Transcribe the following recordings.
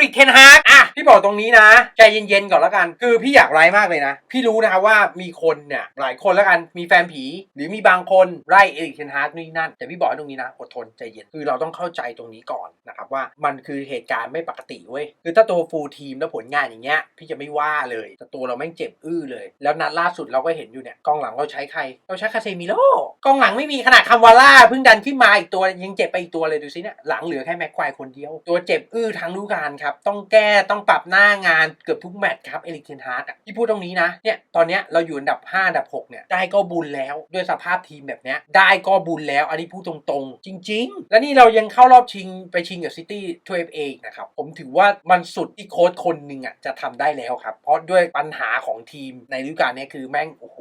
ริกเทนฮากอะพี่บอกตรงนี้นะ ใจเย็นๆก่อนแล้วกัน คือพี่อยากไลฟ์มากเลยนะ พี่รู้นะครับว่ามีคนเนี่ยหลายคนแล้วกันมีแฟนผี หรือมีบางคนไล่เอริกเทนฮากนี่นั่น แต่พี่บอกตรงนี้นะอดทนใจเย็นคือเราต้องเข้าใจตรงนี้ก่อนนะครับว่ามันคือเหตุการณ์ไม่ปกติเว้ยคือถ้าตัวฟูลทีมแล้วผลงานอย่างเงี้ยพี่จะไม่ว่าเลยแต่ตัวเราแม่งเจ็บอื้อเลย แล้วนัดล่าสุดเราก็เห็นอยู่เนี่ยกองหลังเราใช้ใคร เราใช้คาเซมิโลกองหลังไม่มีขนาดคำวาล่าเพิ่งดันขึ้นมาอีกตัวยังเจ็บไปอีกตัวเลยดูสิเนี่ยหลังเหลือแค่แม็กควายคนเดียว ตัวเจ็บอื้อทั้งฤดูกาลครับ ต้องแก้ต้องปรับหน้างานเกือบทุกแมตช์ครับเอริกเทนฮากอะที่พูดตรงนี้นะเนี่ยตอนเนี้ยเราอยู่อันดับ 5 อันดับ 6 เนี่ย ได้ก็บุญแล้วด้วยสภาพทีมแบบเนี้ยได้ก็บุญแล้ว อันนี้พูดตรงๆ จริง ๆ และนี่เรายังเข้ารอบชิงไปชิงกับซิตี้ทัวร์เอฟเองนะครับ ผมถือว่ามันสุดที่โค้ชคนหนึ่งอะจะทำได้แล้วครับ เพราะด้วยปัญหาของทีมในฤดูกาลเนี้คือแม่งโอ้โห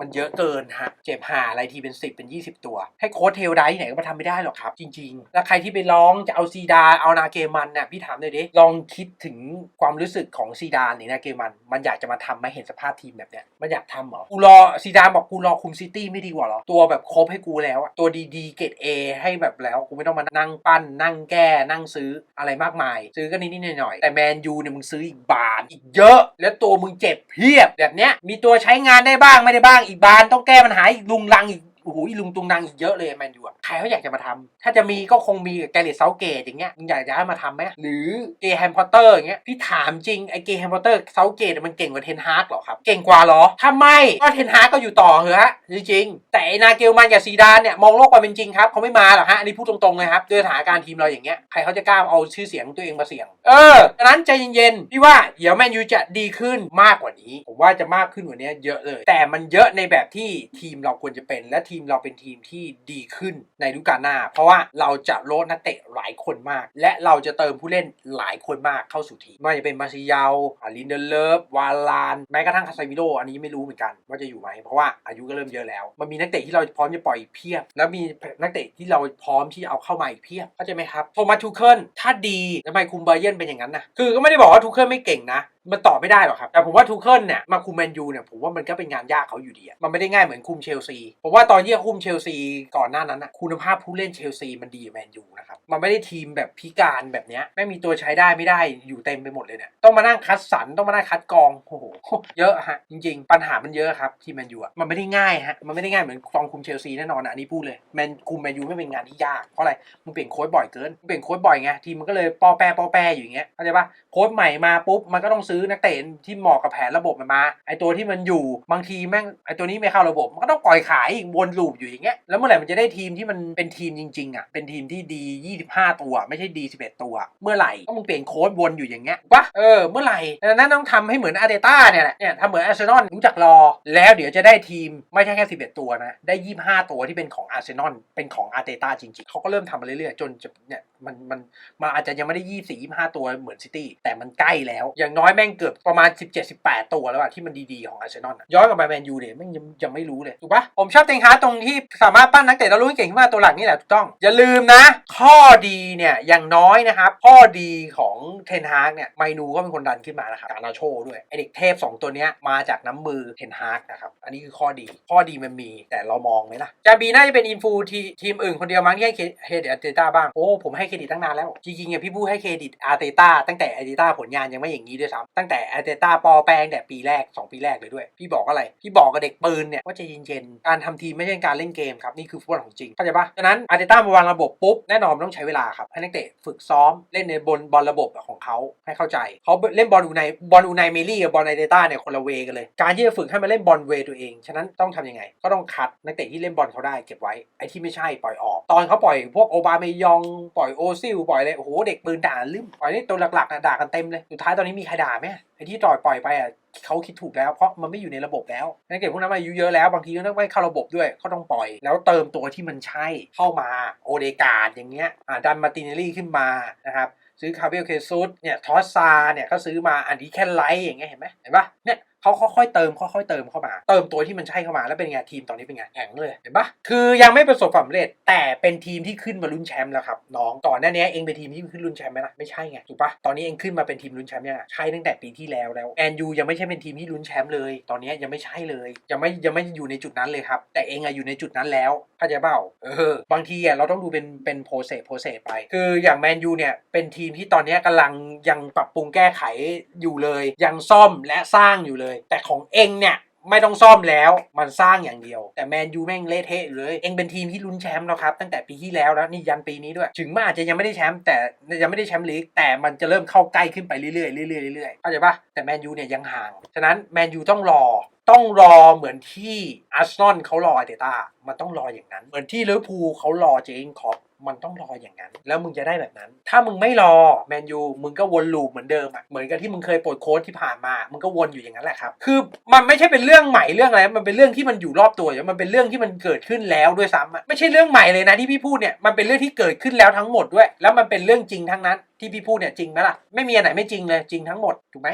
มันเยอะเกินฮะ เจ็บหาอะไรทีเป็น 10 เป็น 20 ตัว ให้โค้ชเทลไดที่ไหนก็มาทำไม่ได้หรอกครับ จริง ๆ แล้วใครที่ไปร้องจะเอาซีดาเอานาเกมันเนี่ยพี่ถามเลยดิลองคิดถึงความรู้สึกของซีดานหรือนาเกมัน มันอยากจะมาทำไหมเห็นสภาพทีมแบบเนี้ยมันอยากทำเหรอกูรอซีดาบอกกูรอคุมซิตี้ไม่ดีกว่าเหรอตัวแบบครบให้กูแล้วอะตัวดีๆเกรดเอให้แบบแล้วกูไม่ต้องมานั่งปั้น นั่งแก้นั่งซื้ออะไรมากมาย ซื้อก็นิดๆหน่อยๆแต่แมนยูเนี่ยมึงซื้ออีกบานอีกเยอะ แล้วตัวมึงเจ็บเพียบแบบเนี้ยมีตัวใช้งานได้บ้างไม่ได้บ้างอีกบานต้องแก้ปัญหาอีกลุงลังอีก โอ้โหลุงตุงนางอีกเยอะเลยแมนยูอะใครเขาอยากจะมาทำถ้าจะมีก็คงมีแกเรตเซาเกตอย่างเงี้ยมึงอยากจะให้มาทำไหมหรือเกย์แฮมพอตเตอร์อย่างเงี้ยพี่ถามจริงไอ้เกย์แฮมพอตเตอร์เซาเกตมันเก่งกว่าเทนฮากหรอครับ เก่งกว่าหรอ ถ้าไม่ก็เทนฮาร์กก็อยู่ต่อเหรอฮะจริงๆแต่ไอนาเกลมันกับซีดานเนี่ยมองโลกความเป็นจริงครับเขาไม่มาหรอกฮะอันนี้พูดตรงๆเลยครับด้วยสถานการณ์ทีมเราอย่างเงี้ยใครเขาจะกล้าเอาชื่อเสียงตัวเองมาเสี่ยง เออดังนั้นใจเย็นๆพี่ว่าเดี๋ยวแมนยูจะดีขึ้นมากกว่านี้ ผมว่าจะมากขึ้นกว่านี้เยอะเลย แต่มันเยอะในแบบที่ทีมเราควรจะเป็นและทีมเราเป็นทีมที่ดีขึ้นในฤดูกาลหน้า เพราะว่าเราจะโลดนักเตะหลายคนมาก และเราจะเติมผู้เล่นหลายคนมากเข้าสู่ทีมไม่ว่าจะเป็นมาซิยาวอาลินเดเลฟวาลานแม้กระทั่งคาซามิโดอันนี้ไม่รู้เหมือนกันว่าจะอยู่ไหมเพราะว่าอายุก็เริ่มเยอะแล้ว มันมีนักเตะที่เราพร้อมจะปล่อยเพียบ แล้วมีนักเตะที่เราพร้อมที่จะเอาเข้ามาอีกเพียบเข้าใจไหมครับโทมัสทูเคิลถ้าดีทำไมคุมเบอร์เยนเป็นอย่างนั้นนะคือก็ไม่ได้บอกว่าทูเคิลไม่เก่งนะมันตอบไม่ได้หรอกครับ แต่ผมว่าทูเคิลเนี่ยมาคุมแมนยูเนี่ยผมว่ามันก็เป็นงานยากเขาอยู่ดีอะมันไม่ได้ง่ายเหมือนคุมเชลซีผมว่าตอนที่คุมเชลซีก่อนหน้านั้นนะคุณภาพผู้เล่นเชลซีมันดีแมนยูนะครับมันไม่ได้ทีมแบบพิการแบบเนี้ยไม่มีตัวใช้ได้ไม่ได้อยู่เต็มไปหมดเลยเนี่ยต้องมานั่งคัดสรรต้องมานั่งคัดกองโอ้โหเยอะฮะจริง ๆ ปัญหามันเยอะครับทีมแมนยูอะมันไม่ได้ง่ายฮะมันไม่ได้ง่ายเหมือนกองคุมเชลซีแน่นอนอะอันนี้พูดเลยแมนคุมแมนยูไม่เป็นงานที่ยากเพราะอะไรมึงเปลี่ยนโค้ชบ่อยเกินเปลี่ยนโค้ชบ่อยไงทีมมันก็เลยปอแปรปอแปรอยู่อย่างเงี้ยเข้าใจปะโค้ชใหม่มาปุ๊บมันก็ต้องซื้อนักเตะที่เหมาะกับแผนระบบมันมาไอตัวที่มันอยู่บางทีแม่งไอตัวนี้ไม่เข้าระบบมันก็ต้องปล่อยขายอีกวนลูปอยู่อย่างเงี้ยแล้วเมื่อไหร่มันจะได้ทีมที่มันเป็นทีมจริงๆอะเป็นทีมที่ดี 25 ตัว ไม่ใช่ดี 11 ตัว เมื่อไหร่ก็มึงเปลี่ยนโค้ชวนอยู่อย่างเงี้ยปะเออเมื่อไหร่ดังนั้นต้องทำให้เหมือนอาร์เตต้าเนี่ยแหละเนี่ยทำเหมือนอาร์เซนอลรู้จักรอ แล้วเดี๋ยวจะได้ทีมไม่ใช่แค่ 11 ตัวนะได้ 25 ตัวที่เป็นของอาร์เซนอลเป็นของอาร์เตต้าจริงๆเขาก็เริ่มทำมาเรื่อยๆจนจะเนี่ยมันมันมันอาจจะยังไม่ได้ 24 25 ตัวเหมือนซิตี้แต่มันใกล้แล้วอย่างน้อยแม่งเกือบประมาณ 17 18 ตัวแล้วอะที่มันดีๆของอาร์เซนอลย้อนกลับมาแมนยูเนี่ยแม่งยังยังไม่รู้เลยถูกปะผมชอบเตงฮาร์ตรงที่สามารถปั้นนักเตะแล้วรู้ให้เก่งขึ้นมาตัวหลักนี่แหละถูกต้อง อย่าลืมนะ ข้อดีเนี่ยอย่างน้อยนะครับ ข้อดีของเทนฮากเนี่ยไมนูก็เป็นคนดันขึ้นมานะครับการนาโชด้วยไอเด็กเทพ 2 ตัวเนี้ยมาจากน้ำมือเทนฮากนะครับอันนี้คือข้อดี ข้อดีมันมีแต่เรามองไหมล่ะจาบีน่าจะเป็นอินฟูทีทีมอื่นคนเดียวมั้งที่ให้เครดิตอาร์เตต้าบ้างโอ้ผมให้เครดิตตั้งนานแล้วจริงๆอะพี่พูให้เครดิตอาร์เตต้าตั้งแต่อาร์เตต้าผลงานยังไม่อย่างนี้ด้วยซ้ำตั้งแต่อาร์เตต้าปอแปลงแต่ปีแรก 2 ปีแรกเลยด้วย พี่บอกอะไร พี่บอกกับเด็กปืนเนี่ยว่าใจะเย็นๆ การทำทีมไม่ใช่การเล่นเกมครับนี่คือฟุตบอลของจริงเข้าใจปะฉะนั้นอาร์เตต้ามาวางระบบปุ๊บแน่นอนมันต้องใช้เวลาครับให้นักเตะฝึกซ้อมเล่นในบนบอลระบบของเขาให้เข้าใจเขาเล่นบอลอูไนบอลอูไนเมลี่กับบอลอาเตต้าเนี่ยคนละเวกันเลย การที่จะฝึกให้มาเล่นบอลเวตัวเอง ฉะนั้นต้องทำยังไง ก็ต้องคัดนักเตะที่เล่นบอลเขาได้เก็บไว้ไอ้ที่ไม่ใช่ปล่อยออก ตอนเขาปล่อยพวกโอบาเมยองปล่อยโอซิลปล่อยอะไรโอ้โหเด็กปืนด่าลืมปล่อยนี่ตัวหลักๆนะด่ากันเต็มเลยสุดท้ายตอนนี้มีใครด่าไหมไอ้ที่ต่อยปล่อยไปอะเขาคิดถูกแล้วเพราะมันไม่อยู่ในระบบแล้วนักเตะพวกนั้นอายุเยอะแล้วบางทีก็ต้องไม่เข้าระบบด้วยเขาต้องปล่อย แล้วเติมตัวที่มันใช่เข้ามาโอเดกาดอย่างเงี้ยอ่าดันมาตินเนลลี่ขึ้นมานะครับซื้อคาเบลเคซุสเนี่ยทอสซาเนี่ยก็ซื้อมาอันนี้แค่ไลท์อย่างเงี้ยเห็นไหมเห็นปะเนี่ย เขาค่อยๆเติมค่อยๆเติมเข้ามา เติมตัวที่มันใช่เข้ามาแล้วเป็นไงทีมตอนนี้เป็นไงแข็งเลยเห็นปะคือยังไม่ประสบความสำเร็จ แต่เป็นทีมที่ขึ้นมาลุ้นแชมป์แล้วครับน้องก่อนหน้านี้เองเป็นทีมที่ขึ้นลุ้นแชมป์ไหมล่ะไม่ใช่ไงถูกปะตอนนี้เองขึ้นมาเป็นทีมลุ้นแชมป์ยังใช่ตั้งแต่ปีที่แล้วแล้วแอนยูยังไม่ใช่เป็นทีมที่ลุ้นแชมป์เลย ตอนนี้ยังไม่ใช่เลยยังไม่ยังไม่อยู่ในจุดนั้นเลยครับแต่เองอะอยู่ในจุดนั้นแล้วเข้าใจเปล่าเออบางทีอะเราต้องดูเป็นเป็นโปรเซสโปรเซสไป คืออย่างแมนยูเนี่ยเป็นทีมที่ตอนนี้กำลังยังปรับปรุงแก้ไขอยู่เลย ยังซ่อมและสร้างอยู่เลยแต่ของเองเนี่ยไม่ต้องซ่อมแล้วมันสร้างอย่างเดียว แต่แมนยูแม่งเละเทะเลย เองเป็นทีมที่ลุ้นแชมป์แล้วครับ ตั้งแต่ปีที่แล้วแล้วนี่ยันปีนี้ด้วย ถึงมันอาจจะยังไม่ได้แชมป์แต่ยังไม่ได้แชมป์ลีกแต่มันจะเริ่มเข้าใกล้ขึ้นไปเรื่อยๆเรื่อยๆเรื่อยๆเข้าใจปะแต่แมนยูเนี่ยยังห่าง ฉะนั้นแมนยูต้องรอต้องรอเหมือนที่อาร์เซนอลเขารออาร์เตต้ามันต้องรออย่างนั้น เหมือนที่ลิเวอร์พูลเขารอเจงคอป มันต้องรออย่างนั้น แล้วมึงจะได้แบบนั้น ถ้ามึงไม่รอแมนยูมึงก็วนลูปเหมือนเดิมอะเหมือนกับที่มึงเคยปลดโค้ชที่ผ่านมา มึงก็วนอยู่อย่างนั้นแหละครับคือมันไม่ใช่เป็นเรื่องใหม่เรื่องอะไรมันเป็นเรื่องที่มันอยู่รอบตัวอยู่มันเป็นเรื่องที่มันเกิดขึ้นแล้วด้วยซ้ำอะไม่ใช่เรื่องใหม่เลยนะที่พี่พูดเนี่ยมันเป็นเรื่องที่เกิดขึ้นแล้วทั้งหมดด้วย แล้วมันเป็นเรื่องจริงทั้งนั้นที่พี่พูดเนี่ยจริงไหมล่ะไม่มีอันไหนไม่จริงเลยจริงทั้งหมดถูกไหม